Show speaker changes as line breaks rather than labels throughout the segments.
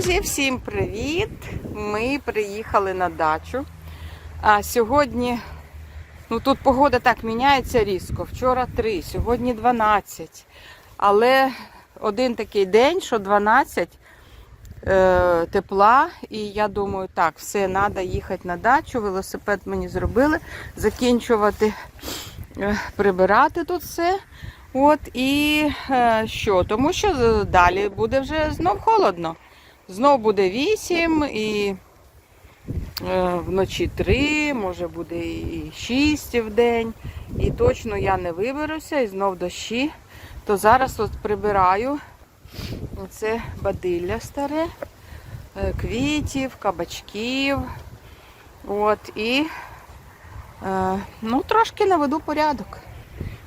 Друзі, всім привіт! Ми приїхали на дачу. А сьогодні, ну тут погода так міняється різко. Вчора 3, сьогодні 12. Але один такий день, що 12 е, тепла. І я думаю, так, все, треба їхати на дачу. Велосипед мені зробили, закінчувати, е, прибирати тут все. От і е, що? Тому що далі буде вже знов холодно. Знов буде 8 і е, вночі 3, може буде і 6 в день. І точно я не виберуся, і знов дощі. То зараз от прибираю це бадилля старе, е, квітів, кабачків. От, і е, ну, трошки наведу порядок.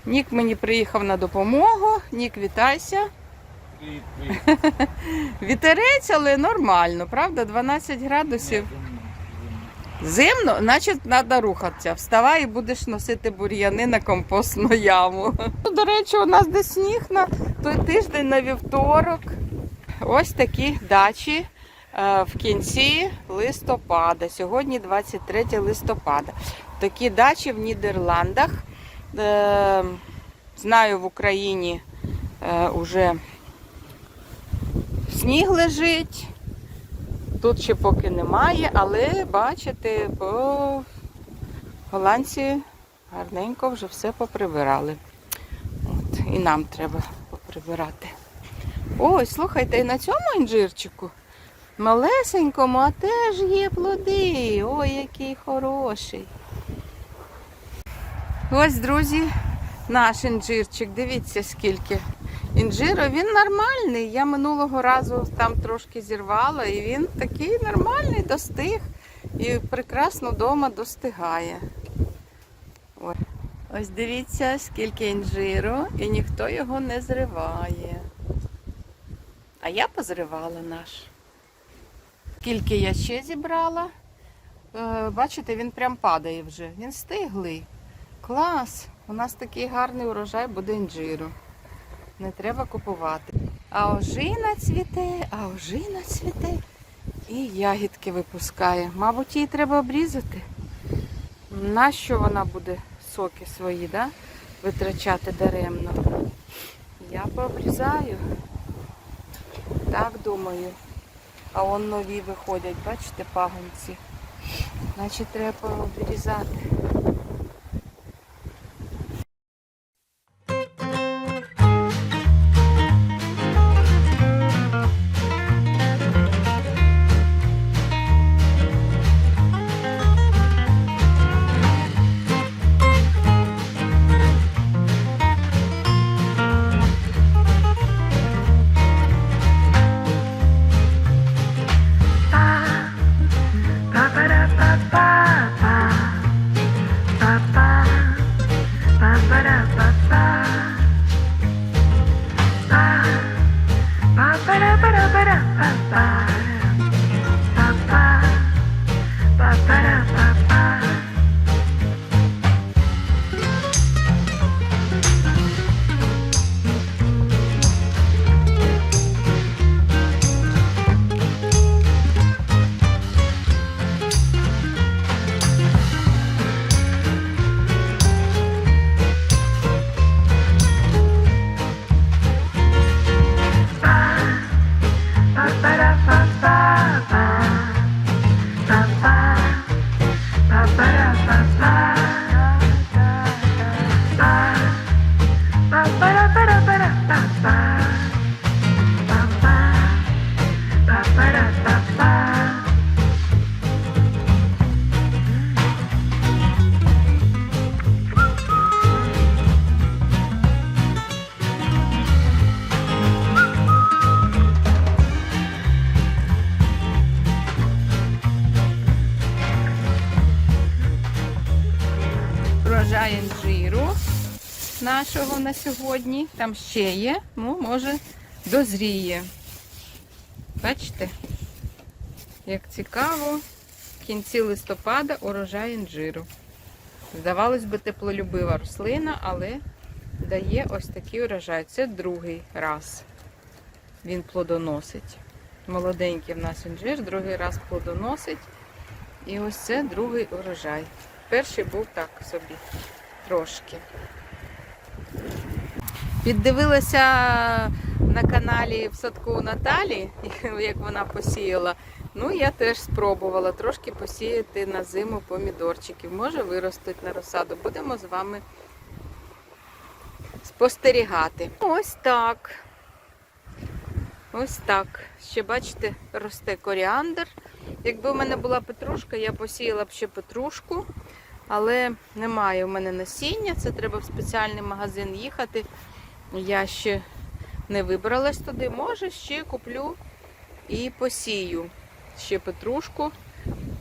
Нік мені приїхав на допомогу. Нік, вітайся. Вітерець, але нормально, правда? 12 градусів. Зимно, значить, треба рухатися. Вставай і будеш носити бур'яни на компостну яму. До речі, у нас десь сніг на той тиждень на вівторок. Ось такі дачі е, в кінці листопада. Сьогодні 23 листопада. Такі дачі в Нідерландах. Е, Знаю, в Україні вже сніг лежить. Тут ще поки немає, але бачите, по голландці гарненько вже все поприбирали. От, і нам треба поприбирати. Ой, слухайте, і на цьому інжирчику малесенькому, а теж є плоди. Ой, який хороший. Ось, друзі, наш інжирчик. Дивіться, скільки інжиру. Він нормальний. Я минулого разу там трошки зірвала, і він такий нормальний, достиг. І прекрасно вдома достигає. Ось. Ось дивіться, скільки інжиру, і ніхто його не зриває. А я позривала наш. Скільки я ще зібрала. Е, Бачите, він прям падає вже. Він стиглий. Клас! У нас такий гарний урожай буде інжиру. Не треба купувати. А ожина цвіте, а ожина цвіте і ягідки випускає. Мабуть, її треба обрізати. Нащо вона буде соки свої, да? витрачати даремно? Я пообрізаю. Так думаю. А он нові виходять, бачите, пагонці. Значить, треба обрізати. Нашого на сьогодні. Там ще є, ну, може, дозріє. Бачите, як цікаво, в кінці листопада урожай інжиру. Здавалось би, теплолюбива рослина, але дає ось такий урожай. Це другий раз він плодоносить. Молоденький в нас інжир, другий раз плодоносить. І ось це другий урожай. Перший був так собі трошки. Піддивилася на каналі в садку Наталі, як вона посіяла. Ну, я теж спробувала трошки посіяти на зиму помідорчиків. Може виростуть на розсаду. Будемо з вами спостерігати. Ось так. Ось так. Ще бачите, росте коріандр. Якби у мене була петрушка, я посіяла б ще петрушку, але немає у мене насіння. Це треба в спеціальний магазин їхати. Я ще не вибралась туди. Може, ще куплю і посію ще петрушку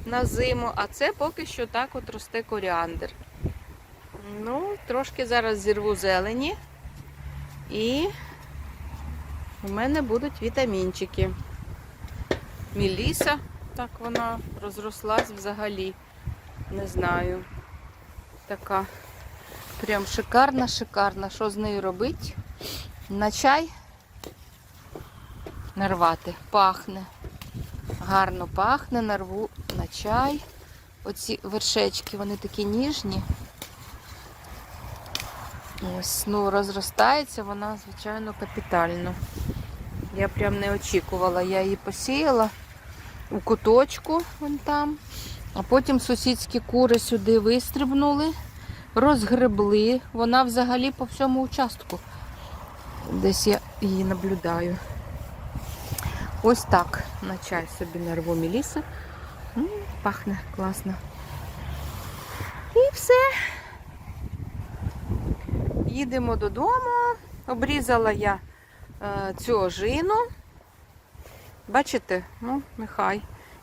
на зиму, а це поки що так от росте коріандр. Ну, трошки зараз зірву зелені і у мене будуть вітамінчики. Міліса, так вона розрослась взагалі. Не знаю. Така прям шикарна, шикарна. Що з нею робити? На чай нарвати. Пахне. Гарно пахне, нарву на чай. Оці вершечки, вони такі ніжні. Ось, ну, розростається вона, звичайно, капітально. Я прям не очікувала. Я її посіяла у куточку вон там. А потім сусідські кури сюди вистрибнули, розгребли. Вона взагалі по всьому участку. Десь я її наблюдаю. Ось так на чай собі нарву міліса. М, Пахне класно. І все. Їдемо додому. Обрізала я е, цю ожину. Бачите? Ну, нехай.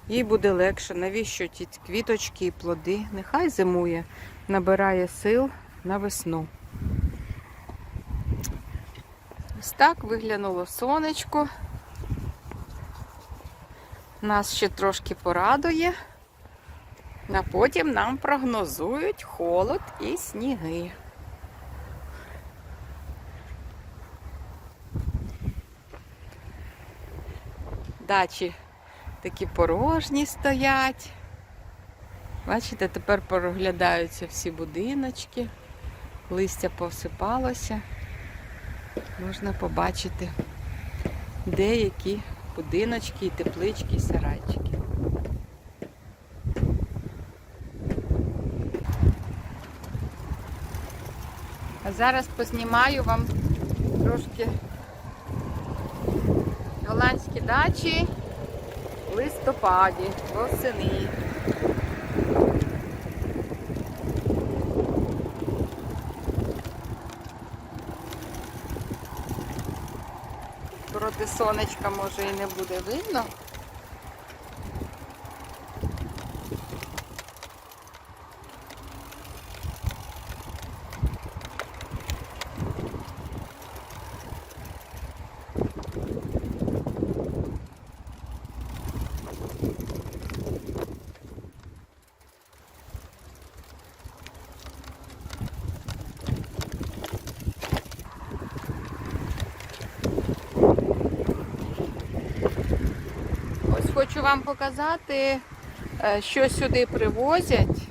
Їй буде легше. Навіщо ті квіточки і плоди? Нехай зимує, набирає сил на весну. Ось так виглянуло сонечко. Нас ще трошки порадує, а потім нам прогнозують холод і сніги. Дачі такі порожні стоять. Бачите, тепер проглядаються всі будиночки, листя повсипалося. Можна побачити деякі будиночки, і теплички, і сарайчики. А зараз познімаю вам трошки голландські дачі листопаді, восени. Проти сонечка може і не буде видно. Ось хочу вам показати, е, що сюди привозять.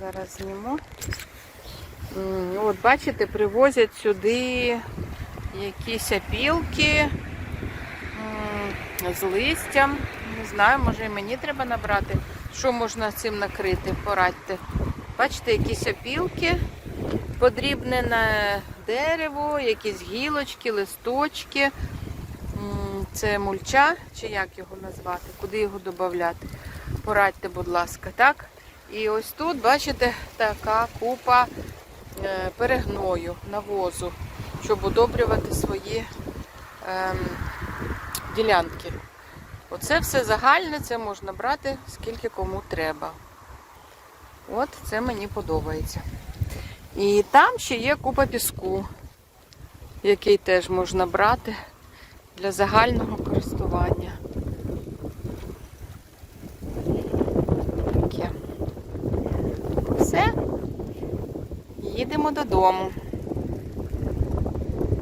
Зараз зніму. От бачите, привозять сюди якісь опілки з листям. Не знаю, може і мені треба набрати. Що можна цим накрити? Порадьте. Бачите, якісь опілки, подрібнене дерево, якісь гілочки, листочки. Це мульча, чи як його назвати, куди його додати. Порадьте, будь ласка, так? І ось тут, бачите, така купа е, перегною, навозу, щоб удобрювати свої ем, ділянки. Оце все загальне, це можна брати скільки кому треба. От це мені подобається. І там ще є купа піску, який теж можна брати для загального користування. Таке. Все. Їдемо додому.